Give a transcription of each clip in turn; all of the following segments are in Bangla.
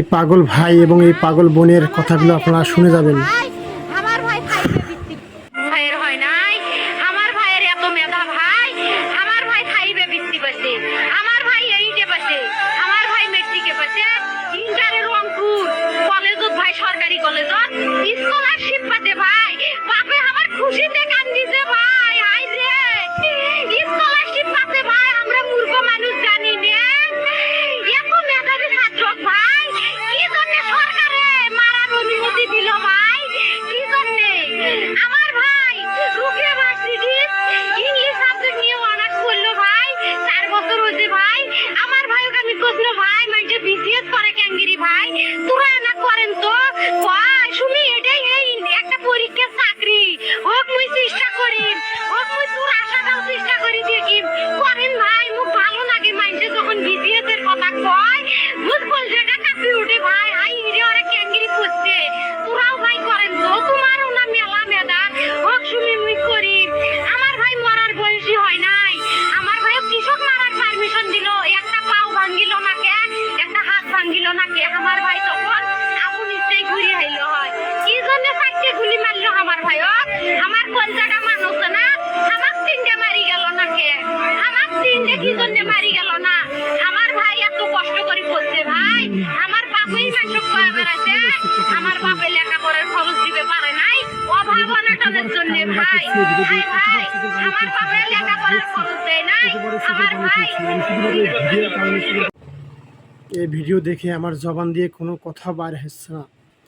এই পাগল ভাই এবং এই পাগল বোনের কথাগুলো আপনারা শুনে যাবেন। আমার ভাই খাইবে বৃত্তি ভাইয়ের হয় নাই? আমার ভাইয়ের এত মেধা ভাই? আমার ভাই খাইবে বৃত্তি পাশে আমার ভাই এইটে পাশে। আমার ভাই মেট্রিকে পাশে। ইন্টারে রংপুর। কলেজত ভাই সরকারি কলেজত। স্কলারশিপ পাতে ভাই। বাপে আমার খুশিতে কান্দিছে ভাই। ভাই ভাঙ্গিল আমার ভাই তখন আবু নিশ্চয়ই ঘুরে হাইলো হয়। কি জন্য চারটে গুলি মারলো আমার ভাই আমার কলজাটা মানুষ না। আমার তিনটে মারি গেল না কে? আমার তিনটে কি জন্য মারি গেল না? আমার ভাই এত কষ্ট করে পড়ছে ভাই, আমার বাপই নাটক কয়া বেড়াচ্ছে আমার বাপে লেখাপড়ার খরচ দিতে পারে নাই অভাব অনটনের জন্য, ভাই। ভাই, আমার বাপে লেখাপড়ার খরচ দেয় নাই। আমার ভাই এই ভিডিও দেখে আমার জবান দিয়ে কোনো কথা বার হচ্ছে না।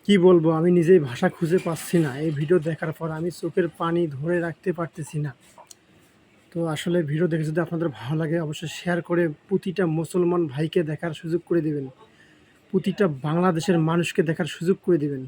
কি বলব, আমি নিজেই ভাষা খুঁজে পাচ্ছি না। এই ভিডিও দেখার পর আমি চোখের পানি ধরে রাখতে পারতেছি না। তো আসলে ভিডিও দেখে যদি আপনাদের ভালো লাগে, অবশ্যই শেয়ার করে প্রতিটা মুসলমান ভাইকে দেখার সুযোগ করে দেবেন। প্রতিটা বাংলাদেশের মানুষকে দেখার সুযোগ করে দিবেন।